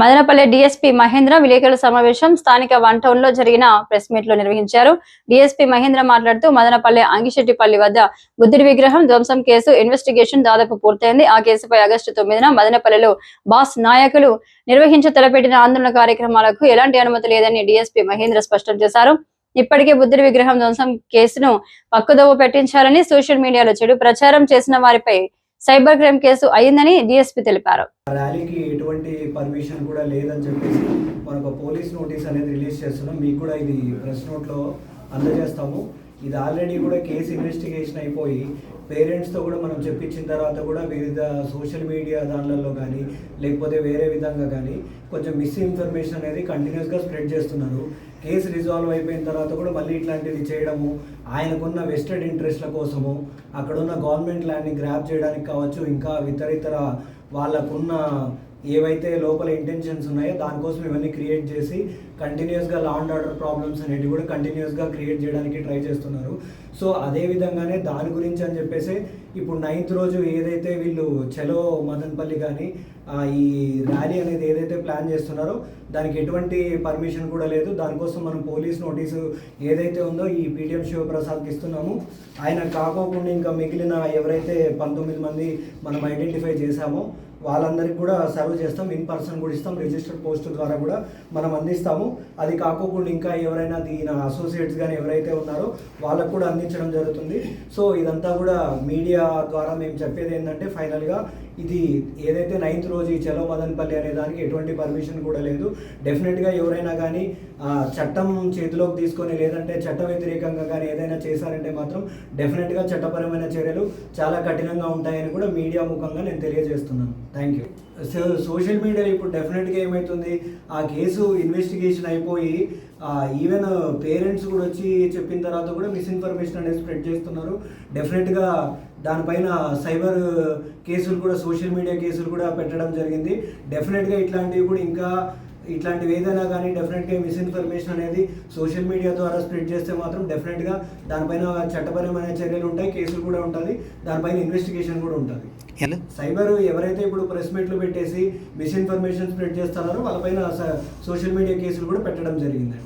Madanapalle DSP Mahindra విలేకరుల సమావేశం స్థానిక వన్ టౌన్లో జరిగిన ప్రెస్ మీట్లో నిర్వహించారు. డిఎస్పీ మహేంద్ర మాట్లాడుతూ మదనపల్లె అంగిశెట్టిపల్లి వద్ద బుద్ధుడి విగ్రహం ధ్వంసం కేసు ఇన్వెస్టిగేషన్ దాదాపు పూర్తయింది. ఆ కేసుపై ఆగస్టు తొమ్మిదిన మదనపల్లెలో బాస్ నాయకులు నిర్వహించ తలపెట్టిన ఆందోళన కార్యక్రమాలకు ఎలాంటి అనుమతి లేదని డిఎస్పీ మహేంద్ర స్పష్టం చేశారు. ఇప్పటికే బుద్ధుడి విగ్రహం ధ్వంసం కేసును పక్కదోవ పెట్టించాలని సోషల్ మీడియాలో చెడు ప్రచారం చేసిన వారిపై సైబర్ క్రైమ్ కేసు అయిందని డీఎస్పీ తెలిపారు. ర్యాలీకి ఎటువంటి పర్మిషన్ కూడా లేదని చెప్పేసి మనకు పోలీస్ నోటీస్ అనేది రిలీజ్ చేస్తున్నాం. మీకు కూడా ఇది ప్రెస్ నోట్లో అందజేస్తాము. ఇది ఆల్రెడీ కూడా కేసు ఇన్వెస్టిగేషన్ అయిపోయి పేరెంట్స్తో కూడా మనం చెప్పించిన తర్వాత కూడా వివిధ సోషల్ మీడియా దానిలలో కానీ లేకపోతే వేరే విధంగా కానీ కొంచెం మిస్ఇన్ఫర్మేషన్ అనేది కంటిన్యూస్గా స్ప్రెడ్ చేస్తున్నారు. కేసు రిజాల్వ్ అయిపోయిన తర్వాత కూడా మళ్ళీ ఇట్లాంటిది చేయడము ఆయనకున్న వెస్టెడ్ ఇంట్రెస్ట్ల కోసము అక్కడున్న గవర్నమెంట్ ల్యాండ్ని గ్రాప్ చేయడానికి కావచ్చు ఇంకా ఇతరితర వాళ్ళకున్న ఏవైతే లోపల ఇంటెన్షన్స్ ఉన్నాయో దానికోసం ఇవన్నీ క్రియేట్ చేసి కంటిన్యూస్గా లా అండ్ ఆర్డర్ ప్రాబ్లమ్స్ అనేవి కూడా కంటిన్యూస్గా క్రియేట్ చేయడానికి ట్రై చేస్తున్నారు. సో అదే విధంగానే దాని గురించి అని చెప్పేసి ఇప్పుడు నైన్త్ రోజు ఏదైతే వీళ్ళు చలో మదన్పల్లి కానీ ఈ ర్యాలీ అనేది ఏదైతే ప్లాన్ చేస్తున్నారో దానికి ఎటువంటి పర్మిషన్ కూడా లేదు. దానికోసం మనం పోలీస్ నోటీసు ఏదైతే ఉందో ఈ పీటీఎం శివప్రసాద్కి ఇస్తున్నాము. ఆయన కాకోకుండా ఇంకా మిగిలిన ఎవరైతే పంతొమ్మిది మంది మనం ఐడెంటిఫై చేశామో వాళ్ళందరికీ కూడా సర్వ్ చేస్తాం. ఇన్ పర్సన్ కూడా ఇస్తాం. రిజిస్టర్డ్ పోస్ట్ ద్వారా కూడా మనం అందిస్తాము. అది కాకోకుండా ఇంకా ఎవరైనా దీని అసోసియేట్స్ కానీ ఎవరైతే ఉన్నారో వాళ్ళకు కూడా అందించడం జరుగుతుంది. సో ఇదంతా కూడా మీడియా ద్వారా మేము చెప్పేది ఏంటంటే ఫైనల్గా ఇది ఏదైతే నైన్త్ రోజు ఈ చలో మదనపల్లి అనే దానికి ఎటువంటి పర్మిషన్ కూడా లేదు. డెఫినెట్గా ఎవరైనా కానీ చట్టం చేతిలోకి తీసుకొని లేదంటే చట్ట వ్యతిరేకంగా కానీ ఏదైనా చేశారంటే మాత్రం డెఫినెట్గా చట్టపరమైన చర్యలు చాలా కఠినంగా ఉంటాయని కూడా మీడియా ముఖంగా నేను తెలియజేస్తున్నాను. Thank you so social media ఇప్పుడు డెఫినెట్గా ఏమవుతుంది ఆ కేసు ఇన్వెస్టిగేషన్ అయిపోయి ఈవెన్ పేరెంట్స్ కూడా వచ్చి చెప్పిన తర్వాత కూడా మిస్ఇన్ఫర్మేషన్ అనేది స్ప్రెడ్ చేస్తున్నారు. డెఫినెట్గా దానిపైన సైబర్ కేసులు కూడా సోషల్ మీడియా కేసులు కూడా పెట్టడం జరిగింది. డెఫినెట్గా ఇట్లాంటివి కూడా ఇంకా ఇట్లాంటివి ఏదైనా కానీ డెఫినెట్గా మిస్ఇన్ఫర్మేషన్ అనేది సోషల్ మీడియా ద్వారా స్ప్రెడ్ చేస్తే మాత్రం డెఫినెట్గా దానిపైన చట్టపరమైన చర్యలు ఉంటాయి కేసులు కూడా ఉంటుంది దానిపైన ఇన్వెస్టిగేషన్ కూడా ఉంటుంది. సైబర్ ఎవరైతే ఇప్పుడు ప్రెస్ మీట్లు పెట్టేసి మిస్ఇన్ఫర్మేషన్ స్ప్రెడ్ చేస్తున్నారో వాళ్ళపైన స- సోషల్ మీడియా కేసులు కూడా పెట్టడం జరిగిందండి.